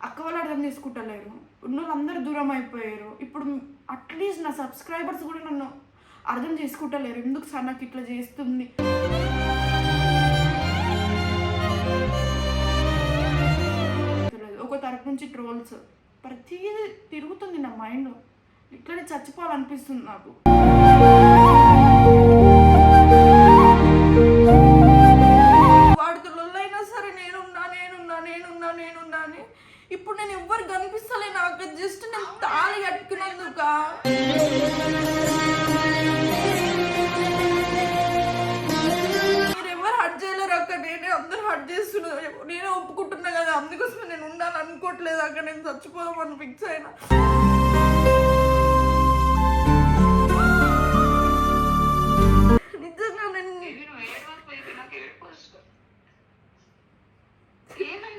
అక్క వాళ్ళు అర్థం చేసుకుంటలేరు. ఉన్నోళ్ళందరూ దూరం అయిపోయారు. ఇప్పుడు అట్లీస్ట్ నా సబ్స్క్రైబర్స్ కూడా నన్ను అర్థం చేసుకుంటలేరు. ఎందుకు సార్ నాకు ఇట్లా చేస్తుంది? ఒక తరపు నుంచి ట్రోల్స్. ప్రతిదీ తిరుగుతుంది నా మైండ్. ఇట్లనే చచ్చిపోవాలనిపిస్తుంది నాకు. వాడితో సరే నేనున్నా నేనున్నా నేనున్నా నేనున్నా అని ఇప్పుడు నేను ఎవ్వరు కనిపిస్తలే నాకు జస్ట్ నేను తాళి కట్టుకున్నందుక. మీరు ఎవరు హట్ చేయలేరు అక్క నేనే అందరూ హట్ చేస్తున్నారు నేనే ఒప్పుకుంటున్నా కదా అందుకోసమే నేను ఉండాలని అనుకోవట్లేదు అక్క నేను చచ్చిపోదామని ఫిక్స్ అయినా.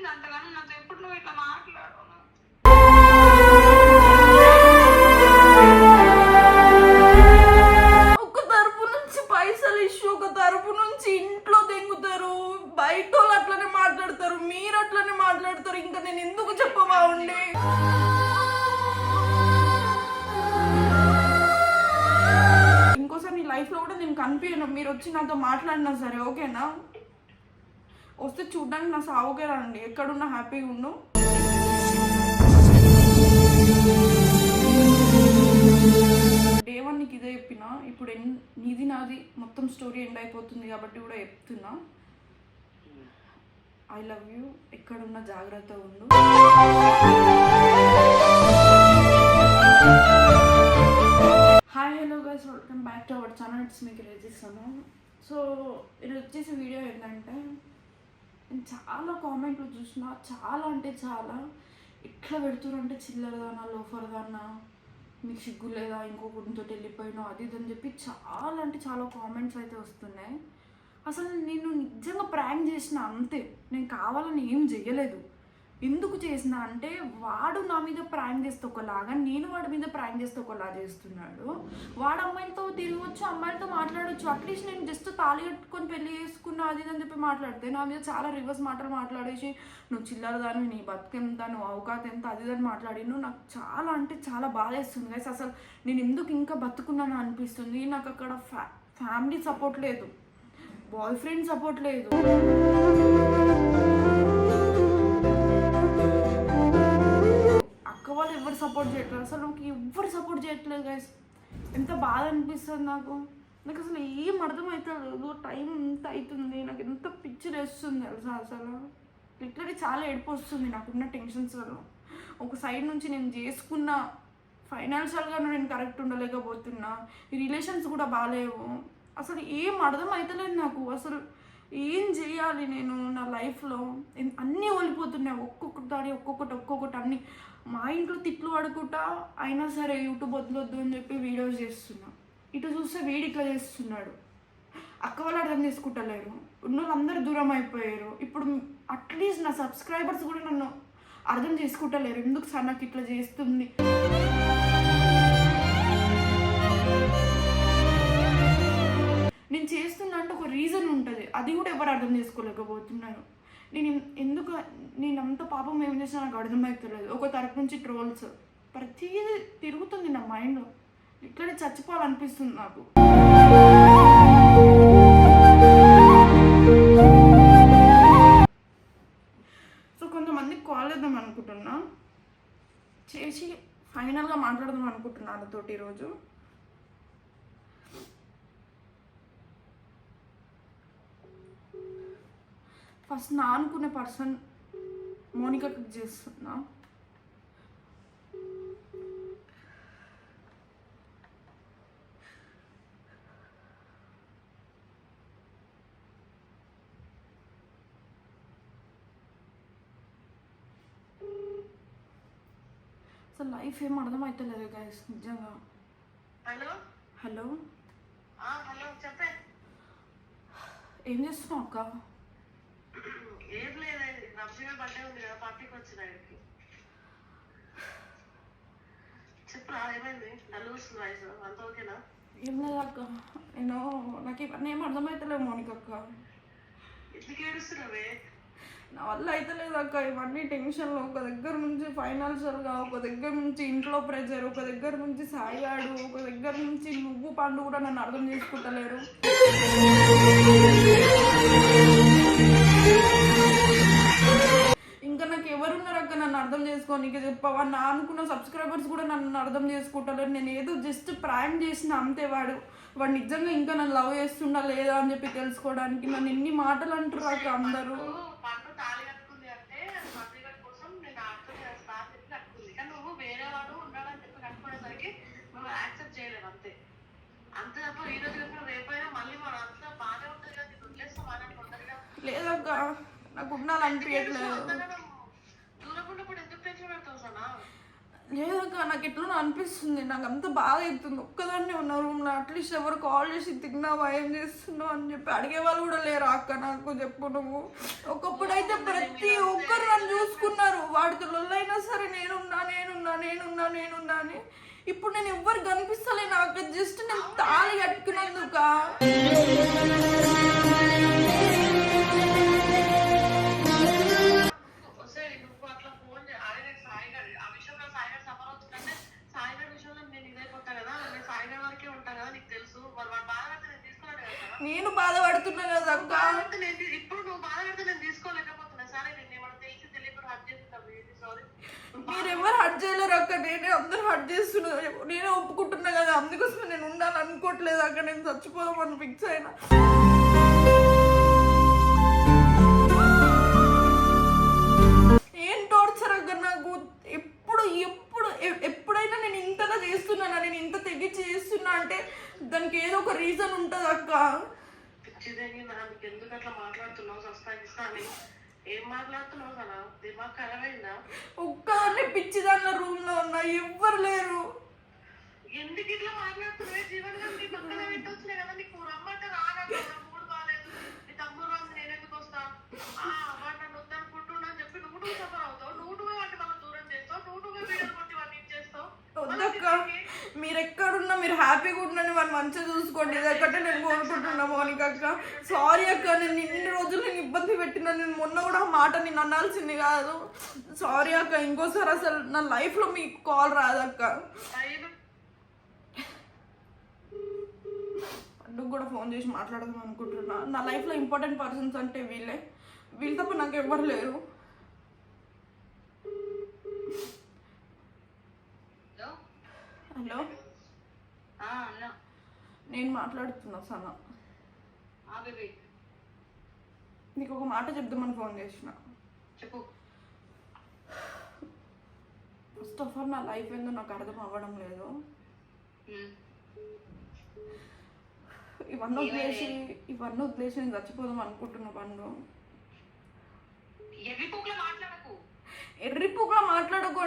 ఏమైంది అంతగానో నాతో ఎప్పుడు నువ్వు ఇట్లా మాట్లాడు ఒక తరపు నుంచి పైసలు ఇష్యూ ఒక తరపు నుంచి ఇంట్లో దెంగుతారు. బయట వాళ్ళు అట్లనే మాట్లాడతారు మీరు అట్లనే మాట్లాడతారు. ఇంకా నేను ఎందుకు చెప్పవా ఉండే? ఇంకోసారి నీ లైఫ్లో కూడా నేను కనిపించను. మీరు వచ్చి నాతో మాట్లాడినా సరే ఓకేనా? వస్తే చూడ్డానికి నా సావుకే రండి ఎక్కడున్నా హ్యాపీగా ఉండు. డే వన్ నీకు ఇదే చెప్పిన. ఇప్పుడు ఎన్ నీది నాది మొత్తం స్టోరీ ఎండ్ అయిపోతుంది కాబట్టి కూడా చెప్తున్నా. I love you. ఎక్కడున్నా జాగ్రత్త ఉండు. Hi hello guys welcome back to our channel. It's మీకు రేజిస్తాను సో ఇది వచ్చేసి వీడియో ఏంటంటే నేను చాలా కామెంట్లు చూసిన చాలా అంటే చాలా. ఎట్లా పెడుతురంటే చిల్లరదానా లోఫర్దానా మీకు సిగ్గు లేదా ఇంకొకరితో వెళ్ళిపోయినా అది ఇది అని చెప్పి చాలా అంటే చాలా కామెంట్స్ అయితే వస్తున్నాయి. అసలు నేను నిజంగా ప్రాంక్ చేసిన అంతే. నేను కావాలని ఏం చెయ్యలేదు. ఎందుకు చేసిన అంటే వాడు నా మీద ప్రాయం చేస్తే ఒకలాగా నేను వాడి మీద ప్రాయం చేస్తే ఒకలా చేస్తున్నాడు. వాడు అమ్మాయిలతో తిరగవచ్చు అమ్మాయిలతో మాట్లాడవచ్చు అట్లీస్ట్ నేను జస్ట్ తాళి కట్టుకొని పెళ్ళి చేసుకున్నా అది అని చెప్పి మాట్లాడితే నా మీద చాలా రివర్స్ మాటలు మాట్లాడేసి నువ్వు చిల్లర దాన్ని నీ బతుకెంత నువ్వు అవకాశం ఎంత అది అని మాట్లాడి నువ్వు నాకు చాలా అంటే చాలా బాధేస్తుంది గైస్ అసలు నేను ఎందుకు ఇంకా బతుకున్నాను అనిపిస్తుంది. నాకు అక్కడ ఫ్యా ఫ్యామిలీ సపోర్ట్ లేదు. బాయ్ ఫ్రెండ్ సపోర్ట్ లేదు. సపోర్ట్ చేయట్లేదు. అసలు నాకు ఎవ్వరు సపోర్ట్ చేయట్లేదు గైస్ ఎంత బాధ అనిపిస్తుంది నాకు. నాకు అసలు ఏం అర్థమవుతలేదు టైం ఎంత అవుతుంది నాకు ఎంత పిచ్చి వేస్తుంది తెలుసా అసలు. లిటరీ చాలా ఏడుపు వస్తుంది నాకున్న టెన్షన్స్ వల్ల. ఒక సైడ్ నుంచి నేను చేసుకున్న ఫైనాన్షియల్గా నేను కరెక్ట్ ఉండలేకపోతున్నా. ఈ రిలేషన్స్ కూడా బాగాలేవు అసలు ఏం అర్థం అవుతలేదు నాకు. అసలు ఏం చేయాలి నేను నా లైఫ్లో? అన్నీ ఓడిపోతున్నాయి ఒక్కొక్కటి దాని ఒక్కొక్కటి ఒక్కొక్కటి అన్ని. మా ఇంట్లో తిట్లు పడుకుంటా అయినా సరే యూట్యూబ్ వదలొద్దు అని చెప్పి వీడియోస్ చేస్తున్నా. ఇటు చూస్తే వీడి ఇట్లా చేస్తున్నాడు. అక్క వాళ్ళు అర్థం చేసుకుంటలేరు. ఉన్న వాళ్ళందరూ దూరం అయిపోయారు. ఇప్పుడు అట్లీస్ట్ నా సబ్స్క్రైబర్స్ కూడా నన్ను అర్థం చేసుకుంటలేరు. ఎందుకు సార్ నాకు ఇట్లా చేస్తుంది? రీజన్ ఉంటుంది. అది కూడా ఎవరు అర్థం చేసుకోలేకపోతున్నారు. నేను ఎందుకు నేను అంత పాపం ఏం చేసినా నాకు అర్థమవుతలేదు ఒక తరపు నుంచి ట్రోల్స్. ప్రతిదీ తిరుగుతుంది నా మైండ్ ఇక్కడే చచ్చిపోవాలనిపిస్తుంది నాకు. సో కొంతమందికి కాల్ చేద్దాం అనుకుంటున్నా. చేసి ఫైనల్గా మాట్లాడదాం అనుకుంటున్నా తోటి ఈరోజు. ఫస్ట్ నా అనుకునే పర్సన్ మోనికాకి చేస్తున్నా. అసలు లైఫ్ ఏం అర్థమవుతలేదు గైస్ నిజంగా. హలో? హలో? హలో చెప్పే. ఏం చేస్తున్నావు అక్క? ఏం లేదండి రమ్య బర్త్డే ఉంది కదా పార్టీకి వచ్చిన ఆయనకి. చెప్పురా ఏమైంది? డల్ వస్తుంది వయసు అంత ఓకేనా? ఏం లేదు అక్క. నేను నాకు ఇవన్నీ ఏం అర్థమవుతలేవు మోనిక అక్క. ఎందుకు ఏడుస్తున్నావే? నా వల్ల అయితే లేదు అక్క. ఇవన్నీ టెన్షన్లో. ఒక దగ్గర నుంచి ఫైనాన్షియల్గా ఒక దగ్గర నుంచి ఇంట్లో ప్రెజర్ ఒక దగ్గర నుంచి సాయిగాడు ఒక దగ్గర నుంచి నువ్వు పండు కూడా నన్ను అర్థం చేసుకుంటలేరు. ఇంకా నాకు ఎవరున్నారు అక్క? నన్ను అర్థం చేసుకోనికి చెప్పవా? నా అనుకున్న సబ్స్క్రైబర్స్ కూడా నన్ను అర్థం చేసుకుంటలేరు. నేను ఏదో జస్ట్ ప్రాయం చేసిన అంతే వాడు. వాడు నిజంగా ఇంకా నన్ను లవ్ చేస్తుండా లేదా అని చెప్పి తెలుసుకోవడానికి నన్ను ఎన్ని మాటలు అంటారు అక్క అందరూ పండు తాళి కట్టుకుంది అంటే అది మంత్రి గారి కోసం నేను ఆడుతూ చేస్తా అని చెప్పి కట్టుకుంది కానీ నువ్వు వేరే వాడు ఉన్నాడని చెప్పి కట్టుకునేసరికి నువ్వు యాక్సెప్ట్ చేయలేదు అంతే అంతే తప్ప ఈ రోజు కాకుండా రేపైనా మళ్ళీ మనం అంతా బాగానే ఉంటుంది కదా నేను వదిలేస్తాం అని ఉంటుంది కదా లేదక్క నాకు ఉండాలనిపించట్లేదు లేదక్క నాకు ఎట్లా అనిపిస్తుంది. నాకు అంత బాగా అవుతుంది ఒక్కదాన్నే ఉన్న రూమ్లో అట్లీస్ట్ ఎవరు కాల్ చేసి తిన్నావా ఏం చేస్తున్నావు అని చెప్పి అడిగే వాళ్ళు కూడా లేరు అక్క? నాకు చెప్పు నువ్వు. ఒకప్పుడు అయితే ప్రతి ఒక్కరు నన్ను చూసుకున్నారు. వాడితో లొల్లైనా సరే నేనున్నా నేనున్నా నేనున్నా నేనున్నా అని. ఇప్పుడు నేను ఎవ్వరు కనిపిస్తలేను. నాకు జస్ట్ నేను తాళి కట్టుకున్నందుక? నేను బాధపడుతున్నా కదా అక్క. ఇప్పుడు నువ్వు బాధపడితే నేను తీసుకోలేకపోతున్నా. సరే నేను ఏమన్నా తెలిసి తెలియకుండా హట్ చేస్తున్నా సారీ మీరు ఎవరు హట్ చేయలేరు అక్క. నేనే అందరూ హట్ చేస్తున్నారు నేనే ఒప్పుకుంటున్నా కదా. అందుకోసం నేను ఉండాలని అనుకోవట్లేదు అక్క. నేను చచ్చిపోదామని ఫిక్స్ అయినా. ఏం టార్చర్ అక్క నాకు? ఎప్పుడు ఎప్పుడు ఎప్పుడైనా నేను ఇంతగా చేస్తున్నానా? నేను ఇంత తెగించి చేస్తున్నా అంటే దానికి ఏదో ఒక రీజన్ ఉంటుంది అక్క. పిచ్చిదేని నాకు ఎందుకు అట్లా మాట్లాడుతున్నావు? సస్తాగిస్తా అని. ఏం మాట్లాడుతున్నావు కదా? దిమాగ్ ఖరాబ్ అయిందా? ఒక్కదాన్ని పిచ్చిదాన్న రూమ్లో ఉన్నా. ఎవ్వరు లేరు. ఎందుకు ఇట్లా మాట్లాడుతున్నావే? జీవన్ గారు నీ పక్కన పెట్టొచ్చులే కదా నీకు. రమ్మంటే రానన్నా మూడు బాగాలేదు. నీ తమ్ముడు రాదు వస్తా? ఆ నన్ను వద్దనుకుంటున్నా అని చెప్పి నువ్వు నువ్వు సఫర్ అవుతావు నువ్వు నువ్వే వాటి మనం దూరం చేస్తావు నువ్వు నువ్వే వీడియో కొట్టి వాడిని ఇది చేస్తావు వద్దక్క. మీరు ఎక్కడున్నా మీరు హ్యాపీగా ఉండని వాళ్ళు మంచిగా చూసుకోండి. ఇదొక్కటే నేను కోరుకుంటున్నా మౌనిక అక్క సారీ అక్క నేను ఇన్ని రోజులు నేను ఇబ్బంది పెట్టినా నేను మొన్న కూడా ఆ మాట నేను అనాల్సింది కాదు. సారీ అక్క ఇంకోసారి అసలు నా లైఫ్లో మీకు కాల్ రాదక్క. పండుగ కూడా ఫోన్ చేసి మాట్లాడదాం అనుకుంటున్నా. నా లైఫ్లో ఇంపార్టెంట్ పర్సన్స్ అంటే వీళ్ళే. వీళ్ళ తప్ప నాకు ఎవ్వరు లేరు హలో హలో? అన్నా. నేను మాట్లాడుతున్నా సనా. నీకు ఒక మాట చెప్దామని ఫోన్ చేసిన. చెప్పు. ఫస్ట్ ఆఫ్ ఆల్ నా లైఫ్ ఏందో నాకు అర్థం అవ్వడం లేదు. ఇవన్నీ వదిలేసి ఇవన్నీ వదిలేసి నేను చచ్చిపోదాం అనుకుంటున్నా పండు ఎర్రి పూకులో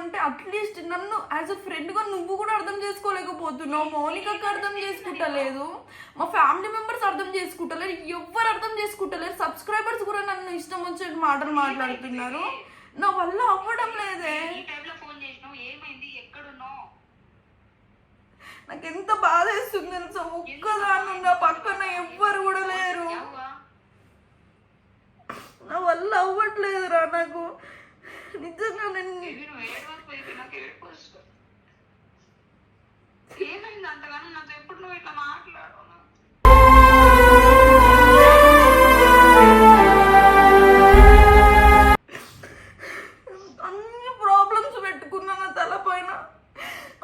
మాట్లాడుకుంటే అట్లీస్ట్ నన్ను యాజ్ అ ఫ్రెండ్గా నువ్వు కూడా అర్థం చేసుకోలేకపోతున్నావు. మౌనికకి అర్థం చేసుకుంటలేదు. మా ఫ్యామిలీ మెంబర్స్ అర్థం చేసుకుంటలేరు ఎవ్వరు అర్థం చేసుకుంటలేరు సబ్స్క్రైబర్స్ కూడా నన్ను ఇష్టం వచ్చిన మాటలు మాట్లాడుతున్నారు. నా వల్ల అవ్వడం లేదే. నాకు ఎంత బాధ వేస్తుంది తెలుసా? ఒక్కదాన్ని నా పక్కన ఎవ్వరు కూడా లేరు? నా వల్ల అవ్వట్లేదురా నాకు. నిజంగా నేను. ఏమైంది అంతగానో? నాతో ఎప్పుడు నువ్వు ఇట్లా మాట్లాడు అన్ని ప్రాబ్లమ్స్ పెట్టుకున్నా నా తల పైన.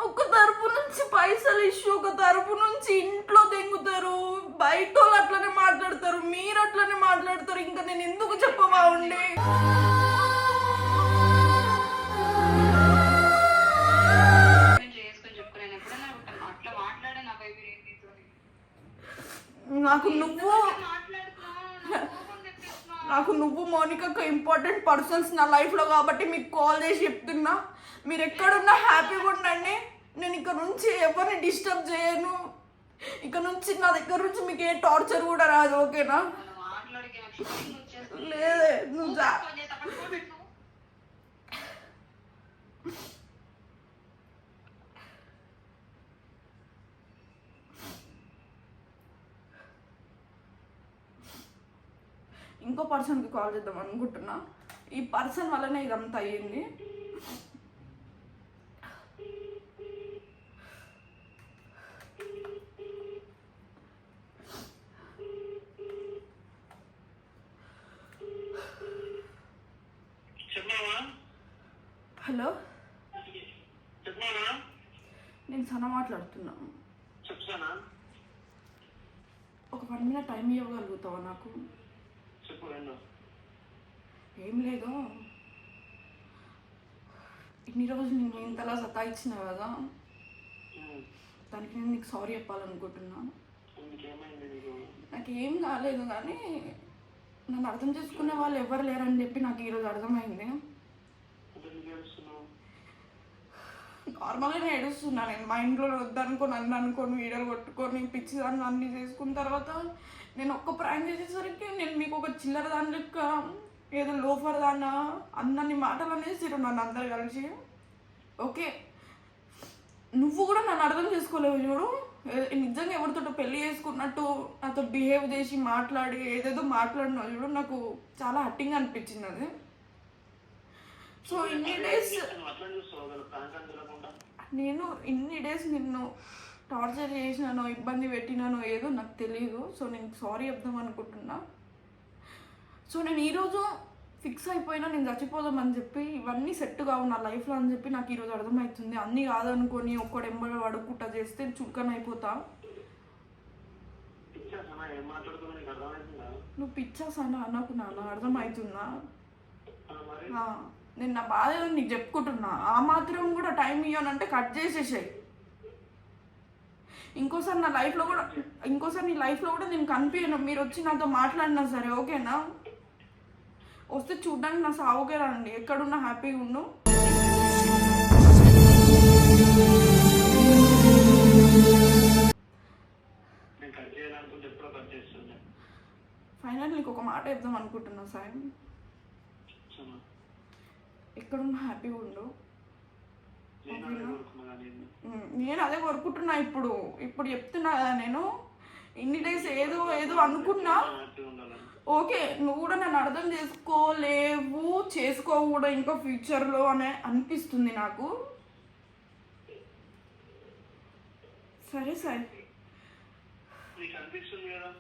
ఒక తరపు నుంచి పైసలు ఇష్యూ ఒక తరపు నుంచి ఇంట్లో తెంగుతారు బయట వాళ్ళు అట్లనే మాట్లాడతారు మీరు అట్లనే మాట్లాడతారు. ఇంకా నేను ఎందుకు చెప్పవా ఉండి నాకు నువ్వు నాకు నువ్వు మౌనిక ఇంపార్టెంట్ పర్సన్స్ నా లైఫ్లో కాబట్టి మీకు కాల్ చేసి చెప్తున్నా. మీరు ఎక్కడున్నా హ్యాపీగా ఉండండి. నేను ఇక నుంచి ఎవరిని డిస్టర్బ్ చేయను. ఇక నుంచి నా దగ్గర నుంచి మీకు ఏ టార్చర్ కూడా రాదు ఓకేనా లేదే నువ్వు జా ఫోన్ చేస్తా పట్టుకో పెట్టు ఇంకో పర్సన్కి కాల్ చేద్దాం అనుకుంటున్నా. ఈ పర్సన్ వల్లనే ఇదంతా అయ్యింది. హలో? నేను సన మాట్లాడుతున్నాను చెప్తానా ఒక వన్ మినిట్ టైం ఇవ్వగలుగుతావా నాకు? ఏం లేదు. ఇన్ని రోజులు నేను ఇంతలా సతాయించిన కదా. దానికి నేను నీకు సారీ చెప్పాలనుకుంటున్నా ఇంకేమైంది నీకు? నాకు ఏం కాలేదు కానీ నన్ను అర్థం చేసుకునే వాళ్ళు ఎవరు లేరని చెప్పి నాకు ఈరోజు అర్థమైంది అంటే నీకు ఏడుస్తున్నావు నార్మల్గా నేను ఏడుస్తున్నా. నేను మా ఇంట్లో వద్దనుకో నన్ను అనుకోని వీడియోలు కొట్టుకొని పిచ్చి దాన్ని అన్ని చేసుకున్న తర్వాత నేను ఒక్క ప్రాంక్ చేసేసరికి నేను మీకు ఒక చిల్లర దాని లెక్క ఏదో లోఫర్ దాన్న అందరినీ మాటలు అనేసి నన్ను అందరు కలిసి. ఓకే. నువ్వు కూడా నన్ను అర్థం చేసుకోలేవు చూడు. నిజంగా ఎవరితో పెళ్ళి చేసుకున్నట్టు నాతో బిహేవ్ చేసి మాట్లాడి ఏదేదో మాట్లాడినావు చూడు. నాకు చాలా హట్టింగ్ అనిపించింది అది. సో ఇన్ని డేస్ నేను ఇన్ని డేస్ నిన్ను టార్చర్ చేసినానో ఇబ్బంది పెట్టినానో ఏదో నాకు తెలియదు సో నేను సారీ చెప్దాం అనుకుంటున్నా. సో నేను ఈరోజు ఫిక్స్ అయిపోయినా నేను చచ్చిపోదామని చెప్పి ఇవన్నీ సెట్ కావు నా లైఫ్లో అని చెప్పి నాకు ఈరోజు అర్థమవుతుంది. అన్నీ కాదనుకొని ఒక్కడు ఎంబడి అడుగుకుంటా చేస్తే చుక్కన అయిపోతా. నీకు నువ్వు పిచ్చాసానా? నాకు నాన్న అర్థమవుతుందా? నేను నా బాధ ఏదో నీకు చెప్పుకుంటున్నా. ఆ మాత్రం కూడా టైం ఇవ్వనంటే కట్ చేసేసాయి. ఇంకోసారి నా లైఫ్లో కూడా ఇంకోసారి నీ లైఫ్లో కూడా నేను కనిపించను మీరు వచ్చి నాతో మాట్లాడినా సరే ఓకేనా? వస్తే చూడ్డానికి నా సావుకే రండి ఎక్కడున్నా హ్యాపీగా ఉండు. ఫైనల్ నీకు ఒక మాట చెప్దాం అనుకుంటున్నా సాయం. సరేనా? ఎక్కడున్నా హ్యాపీగా ఉండు. నేను అదే కోరుకుంటున్నా ఇప్పుడు. ఇప్పుడు చెప్తున్నా కదా నేను. ఇన్ని డేస్ ఏదో ఏదో అనుకున్నా. ఓకే నువ్వు కూడా నన్ను అర్థం చేసుకోలేవు చేసుకోవు కూడా ఇంకా ఫ్యూచర్లో అనే అనిపిస్తుంది నాకు. సరే సరే. నీకు అనిపిస్తుంది కదా?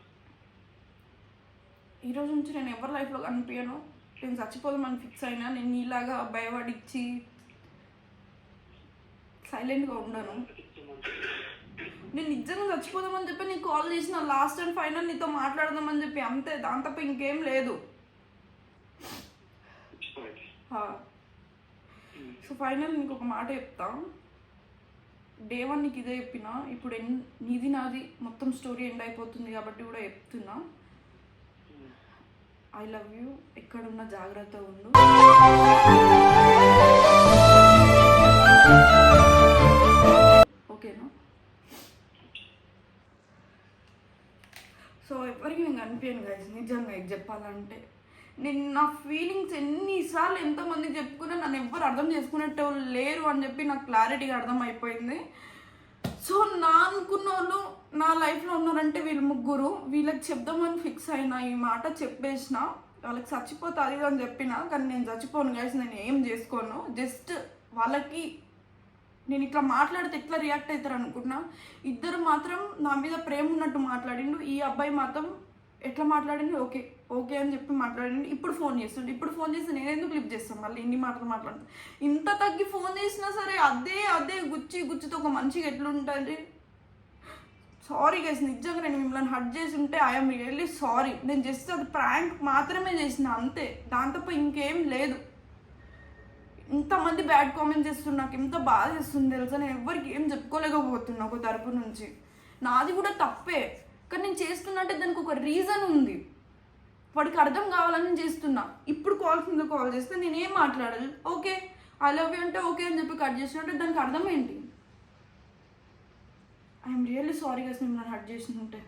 ఈ రోజు నుంచి నేను ఎవరి లైఫ్లో కనిపించను? నేను చచ్చిపోదామని ఫిక్స్ అయినా నేను నీలాగా భయపడిచ్చి సైలెంట్గా ఉండను. నేను నిజంగా చచ్చిపోదామని చెప్పి నీకు కాల్ చేసిన లాస్ట్ అండ్ ఫైనల్ నీతో మాట్లాడదామని చెప్పి అంతే దాని తప్ప ఇంకేం లేదు. సో ఫైనల్ నీకు ఒక మాట చెప్తా. డే వన్ నీకు ఇదే చెప్పిన ఇప్పుడు ఎన్ నీది నాది మొత్తం స్టోరీ ఎండ్ అయిపోతుంది కాబట్టి కూడా చెప్తున్నా. ఐ లవ్ యూ ఎక్కడున్నా జాగ్రత్త ఉండు. ఓకేనా? సో ఎవరికి నేను అనిపించాను గైస్ నిజంగా ఇది చెప్పాలంటే. నేను నా ఫీలింగ్స్ ఎన్నిసార్లు ఎంతమంది చెప్పుకున్నా నన్ను ఎవ్వరు అర్థం చేసుకునేట్టు లేరు అని చెప్పి నాకు క్లారిటీగా అర్థమైపోయింది. సో నా అనుకున్న వాళ్ళు నా లైఫ్లో ఉన్నారంటే వీళ్ళు ముగ్గురు. వీళ్ళకి చెప్దామని ఫిక్స్ అయినా ఈ మాట చెప్పేసిన. వాళ్ళకి చచ్చిపోతుంది అని చెప్పిన కానీ నేను చచ్చిపోను గైస్ నేను ఏం చేసుకోను. జస్ట్ వాళ్ళకి నేను ఇట్లా మాట్లాడితే ఎట్లా రియాక్ట్ అవుతారు అనుకున్నా. ఇద్దరు మాత్రం నా మీద ప్రేమ ఉన్నట్టు మాట్లాడిండు. ఈ అబ్బాయి మాత్రం ఎట్లా మాట్లాడండి ఓకే ఓకే అని చెప్పి మాట్లాడండి ఇప్పుడు ఫోన్ చేస్తుండే. ఇప్పుడు ఫోన్ చేసి నేను ఎందుకు క్లిప్ చేస్తాను? మళ్ళీ ఇన్ని మాటలు మాట్లాడుతాను ఇంత తగ్గి ఫోన్ చేసినా సరే అదే అదే గుచ్చి గుచ్చితో ఒక మనిషికి ఎట్లుంటుంది? సారీ గైస్ నిజంగా నేను మిమ్మల్ని హట్ చేసి ఉంటే ఐఎమ్ రియల్లీ సారీ నేను జస్ట్ అది ప్రాంక్ మాత్రమే చేసిన అంతే. దాని తప్ప ఇంకేం లేదు. ఇంతమంది బ్యాడ్ కామెంట్స్ చేస్తున్నా నాకు ఎంత బాధ చేస్తుంది తెలుసా? నేను ఎవరికి ఏం చెప్పుకోలేకపోతున్నా ఒక తరపు నుంచి. నాది కూడా తప్పే. కానీ నేను చేస్తున్నట్టే దానికి ఒక రీజన్ ఉంది. వాడికి అర్థం కావాలని నేను చేస్తున్నా. ఇప్పుడు కాల్స్ కింద కాల్ చేస్తే నేను ఏం మాట్లాడాలి? ఓకే ఐ లవ్ యూ అంటే ఓకే అని చెప్పి కట్ చేసినట్టే దానికి అర్థం ఏంటి? ఐఎమ్ రియల్లీ సారీ గస్ మిమ్మల్ని హట్ చేసినట్టే.